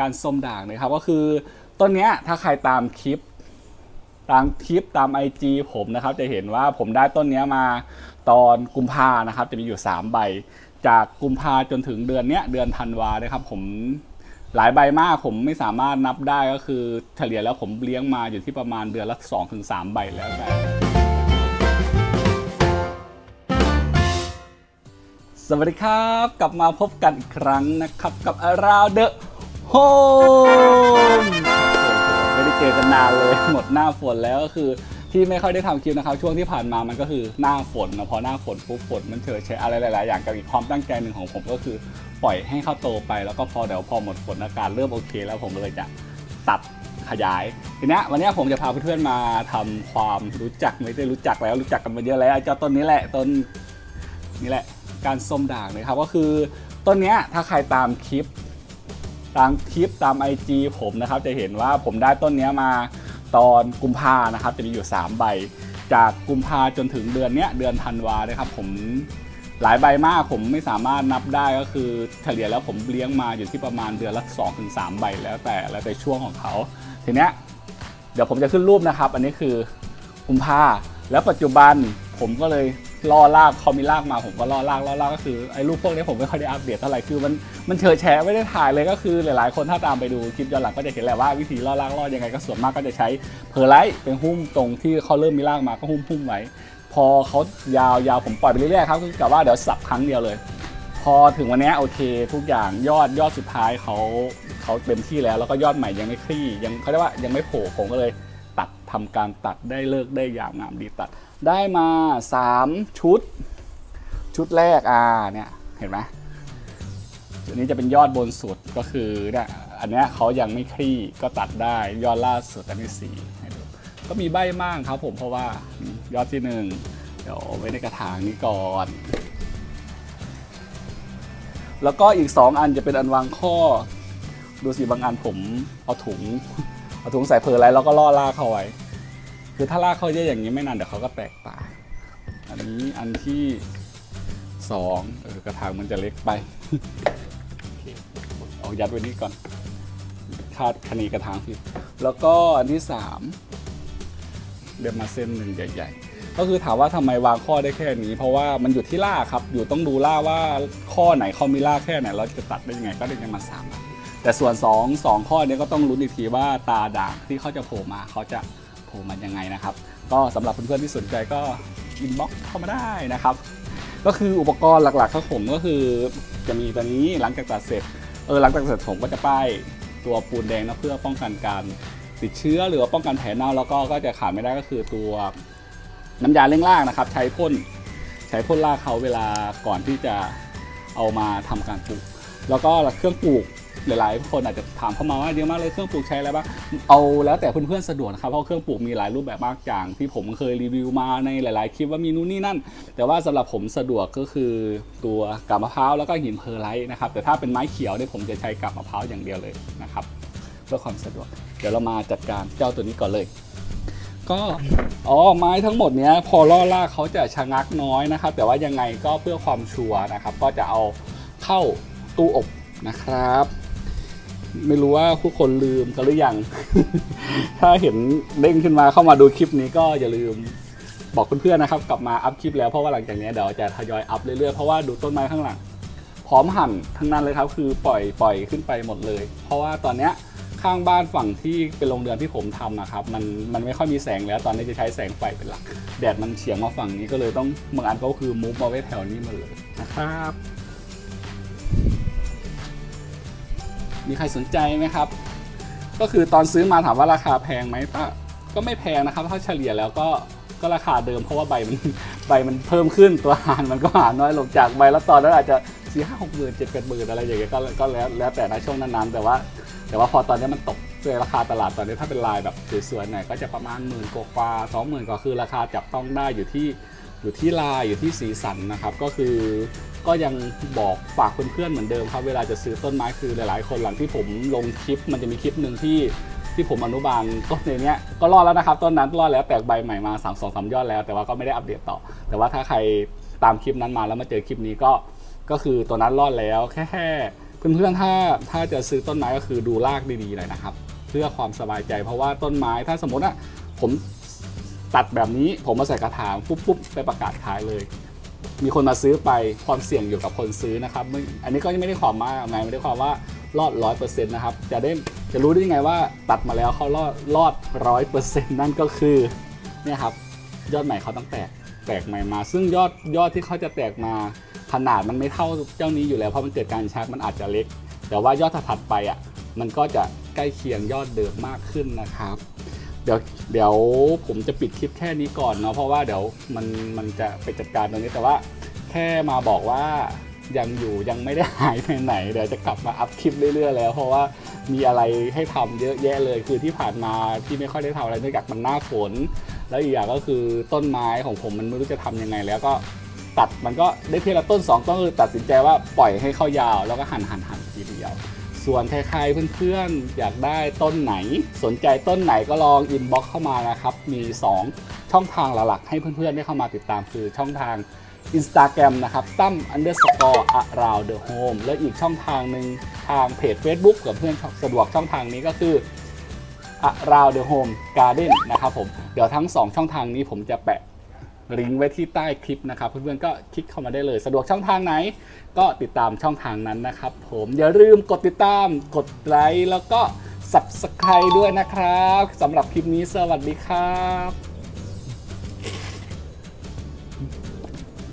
การส้มด่างนะครับ ก็คือต้นเนี้ยถ้าใครตามคลิป ตามคลิปตาม IG ผมนะครับ จะเห็นว่าผมได้ต้นเนี้ยมาตอนกุมภานะครับ จะมีอยู่ 3 ใบ จากกุมภาจนถึงเดือนเนี้ยเดือนธันวานะครับ ผมหลายใบมากผมไม่สามารถนับได้ก็คือเฉลี่ยแล้วผมเลี้ยงมาอยู่ที่ประมาณเดือนละ2-3 ใบแล้วแต่สวัสดีครับ กลับมาพบกันอีกครั้งนะครับ กับ Around the Home ไม่ได้เจอกันนานเลยหมดหน้าฝนแล้วก็คือที่ไม่ค่อยได้ทำคลิปนะครับ ช่วงที่ผ่านมามันก็คือหน้าฝนนะพอหน้าฝนปุ๊บฝนมันเฉยใช้อะไรหลาย ๆ อย่างกับอีกความตั้งใจหนึ่งของผมก็คือปล่อยให้เขาโตไปแล้วก็พอเดี๋ยวพอหมดฝนอากาศเริ่มโอเค แล้วผมเลยจะตัดขยายทีนี้วันนี้ผมจะพาเพื่อนๆมาทำความรู้จักไม่ได้รู้จักแล้วรู้จักกันมาเยอะแล้วไอ้เจ้าต้นนี้แหละต้นนี่แหละการส้มด่างนะครับก็คือต้นนี้ถ้าใครตามคลิป ตามคลิปตาม IG ผมนะครับจะเห็นว่าผมได้ต้นนี้มาตอนกุมภานะครับจะมีอยู่ 3 ใบ จากกุมภาจนถึงเดือนเนี้ยเดือนธันวานะครับ ผมหลายใบมากผมไม่สามารถนับได้ก็คือเฉลี่ยแล้วผมเลี้ยงมาอยู่ที่ประมาณเดือนละ2-3ใบแล้วแต่แล้วแต่ช่วงของเขาทีเนี้ยเดี๋ยวผมจะขึ้นรูปนะครับ อันนี้คือกุมภาแล้วปัจจุบันผมก็เลย ล่อลากเขามีลากมาผมก็ล่อลากล่อลากก็คือไอ้รูปพวกนี้ผมไม่ค่อยได้อัปเดตเท่าไหร่คือมันมันเฉยแฉะไม่ได้ถ่ายเลยก็คือหลายๆ คนถ้าตามไปดูคลิปย้อนหลังก็จะเห็นแหละว่าวิธีล่อลากล่อยังไงก็ส่วนมากก็จะใช้เพอร์ไลท์เป็นหุ้มตรงที่เขาเริ่มมีลากมาก็หุ้มหุ้มไว้ พอเขายาวยาวผมปล่อยไปเรื่อยๆครับคือกะว่าเดี๋ยวสับครั้งเดียวเลย พอถึงวันนี้โอเค ทุกอย่างยอดยอดสุดท้ายเขาเขาเต็มที่แล้วแล้วก็ยอดใหม่ยังไม่คลี่ยังเขาเรียกว่ายังไม่โผล่ผมก็เลย ตัดทำการตัดได้เลิกได้อย่างงามดีตัด ได้มา 3 ชุด ชุดแรกอ่าเนี่ยเห็นไหมอันนี้จะเป็นยอดบนสุดก็คือเนี่ยอันเนี้ยเขายังไม่คลี่ก็ตัดได้ยอดล่าสุดอันที่สี่ให้ดูก็มีใบมากครับผมเพราะว่ายอดที่หนึ่งเดี๋ยวไว้ในกระถางนี้ก่อน แล้วก็อีก 2 อันจะเป็นอันวางข้อ ดูสิบางอันผมเอาถุง เอาถุงใส่เพลอะไรแล้วก็ล่อลากเขาไว้ คือถ้าลากเขาเยอะอย่างนี้ไม่นานเดี๋ยวเขาก็แตกตา อันนี้อันที่สองเออกระถางมันจะเล็กไปโอเอายัดไว้นี่ก่อนคาดคะเนกระถางผิดแล้วก็อันที่สามเดินมาเส้นหนึ่งใหญ่ๆ ก็คือถามว่าทำไมวางข้อได้แค่นี้ เพราะว่ามันอยู่ที่ล่าครับ อยู่ต้องดูล่าว่าข้อไหนเขามีล่าแค่ไหนเราจะตัดได้ยังไงก็ได้ยังมาสามแต่ส่วน2 2ข้อเนี้ก็ต้องลุ้นอีกทีว่าตาด่างที่เขาจะโผล่มาเขาจะ โผล่มายังไงนะครับ ก็สำหรับเพื่อนๆที่สนใจก็อินบ็อกเข้ามาได้นะครับ ก็คืออุปกรณ์หลักๆของผมก็คือจะมีตัวนี้หลังจากตัดเสร็จเออหลังจากเสร็จผมก็จะป้ายตัวปูนแดงนะเพื่อป้องกันการติดเชื้อหรือว่าป้องกันแผลเน่าแล้วก็ก็จะขาดไม่ได้ก็คือตัวน้ำยาเร่งรากนะครับ ใช้พ่นใช้พ่นรากเขาเวลาก่อนที่จะเอามาทำการปลูก แล้วก็เครื่องปลูก หลายๆ คนอาจจะถามเข้ามาว่าเยอะมากเลยเครื่องปลูกใช้อะไรบ้างเอาแล้วแต่เพื่อนๆสะดวกนะครับเพราะเครื่องปลูกมีหลายรูปแบบมากอย่าง ที่ผมเคยรีวิวมาในหลาย ๆ คลิปว่ามีนู่นนี่นั่น แต่ว่าสำหรับผมสะดวกก็คือตัวกาบมะพร้าวแล้วก็หินเพอร์ไลท์นะครับแต่ถ้าเป็นไม้เขียวเนี่ยผมจะใช้กาบมะพร้าวอย่างเดียวเลยนะครับเพื่อความสะดวก เดี๋ยวเรามาจัดการเจ้าตัวนี้ก่อนเลยก็อ๋อไม้ทั้งหมดเนี้ยพอล่อลากเขาจะชะงักน้อยนะครับ แต่ว่ายังไงก็เพื่อความชัวร์นะครับ ก็จะเอาเข้าตู้อบนะครับ ไม่รู้ว่าผู้คนลืมกันหรือยัง ถ้าเห็นเด้งขึ้นมาเข้ามาดูคลิปนี้ก็อย่าลืมบอกเพื่อนๆนะครับ กลับมาอัพคลิปแล้วเพราะว่าหลังจากนี้เดี๋ยวจะทยอยอัพเรื่อยๆเพราะว่าดูต้นไม้ข้างหลังพร้อมหั่นทั้งนั้นเลยครับคือปล่อยปล่อยขึ้นไปหมดเลย เพราะว่าตอนเนี้ยข้างบ้านฝั่งที่เป็นโรงเรือนที่ผมทำนะครับมันมันไม่ค่อยมีแสงแล้วตอนนี้จะใช้แสงไฟเป็นหลัก แดดมันเฉียงมาฝั่งนี้ก็เลยต้องบางอันก็คือมูฟมาไว้แถวนี้มาเลยนะครับ มีใครสนใจไหมครับ ก็คือตอนซื้อมาถามว่าราคาแพงไหมก็ก็ไม่แพงนะครับ ถ้าเฉลี่ยแล้วก็ก็ราคาเดิมเพราะว่าใบมันใบมันเพิ่มขึ้นตัวหารมันก็หารน้อยลงจากใบละตอนนั้นอาจจะสี่ห้าหกหมื่นเจ็ดแปดหมื่นอะไรอย่างเงี้ยก็ก็แล้วแล้วแต่ในช่วงนั้นๆแต่ว่า แต่ว่าพอตอนนี้มันตกด้วยราคาตลาดตอนนี้ถ้าเป็นลายแบบสวยๆหน่อยก็จะประมาณหมื่นกว่าสองหมื่นกว่าคือราคาจับต้องได้อยู่ที่ อยู่ที่ลายอยู่ที่สีสันนะครับ ก็คือก็ยังบอกฝากเพื่อนๆเหมือนเดิมครับ เวลาจะซื้อต้นไม้คือหลายๆ คนหลังที่ผมลงคลิป มันจะมีคลิปหนึ่งที่ที่ผมอนุบาลต้นในเนี้ยก็รอดแล้วนะครับต้นนั้นรอดแล้วแตกใบใหม่มา3ามสองสามยอดแล้ว แต่ว่าก็ไม่ได้อัปเดตต่อ แต่ว่าถ้าใครตามคลิปนั้นมาแล้วมาเจอคลิปนี้ก็ก็คือตัวนั้นรอดแล้วแค่แค่เพื่อนๆถ้าถ้าจะซื้อต้นไม้ก็คือดูรากดีๆเลยนะครับ เพื่อความสบายใจเพราะว่าต้นไม้ถ้าสมมติอะผม ตัดแบบนี้ผมมาใส่กระถางปุ๊บปุ๊บไปประกาศขายเลย มีคนมาซื้อไปความเสี่ยงอยู่กับคนซื้อนะครับอันนี้ก็ยังไม่ได้ความมากไงไม่ได้ความว่ารอดร้อยเปอร์เซ็นต์นะครับจะได้จะรู้ได้ยังไงว่าตัดมาแล้วเขารอดรอดร้อยเปอร์เซ็นต์นั่นก็คือเนี่ยครับยอดใหม่เขาต้องแตกแตกใหม่มา ซึ่งยอดยอดที่เขาจะแตกมาขนาดมันไม่เท่าเจ้านี้อยู่แล้วเพราะมันเกิดการชักมันอาจจะเล็ก แต่ว่ายอดถัดไปอะมันก็จะใกล้เคียงยอดเดิมมากขึ้นนะครับ ดี๋ยวเดี๋ยวผมจะปิดคลิปแค่นี้ก่อนเนาะเพราะว่าเดี๋ยวมันมันจะไปจัดการตรงนี้แต่ว่า แค่มาบอกว่ายังอยู่ยังไม่ได้หายไปไหนเดี๋ยวจะกลับมาอัพคลิปเรื่อยๆ แล้ว เพราะว่ามีอะไรให้ทำเยอะแยะเลย คือที่ผ่านมาที่ไม่ค่อยได้ทำอะไรเนื่องจากมันหน้าฝนแล้วอีกอย่างก็คือต้นไม้ของผมมันไม่รู้จะทำยังไงแล้วก็ตัดมันก็ได้เพียงละต้นสองต้นคือตัดสินใจว่าปล่อยให้เข้ายาวแล้วก็หั่นหั่นหั่นทีเดียว ส่วนใครๆเพื่อนๆ อยากได้ต้นไหน สนใจต้นไหนก็ลองอินบ็อกเข้ามานะครับ มี 2 ช่องทางหลักๆ ให้เพื่อนๆ ได้เข้ามาติดตามคือช่องทาง Instagram นะครับตั้ม underscore around the home และอีกช่องทางหนึ่งทางเพจ Facebook กับเพื่อนสะดวกช่องทางนี้ก็คือ around the home garden นะครับผม เดี๋ยวทั้ง 2 ช่องทางนี้ผมจะแปะ ลิงก์ไว้ที่ใต้คลิปนะครับเพื่อนๆก็คลิกเข้ามาได้เลย สะดวกช่องทางไหน ก็ติดตามช่องทางนั้นนะครับ ผมอย่าลืมกดติดตามกดไลค์แล้วก็ subscribe ด้วยนะครับสำหรับคลิปนี้สวัสดีครับ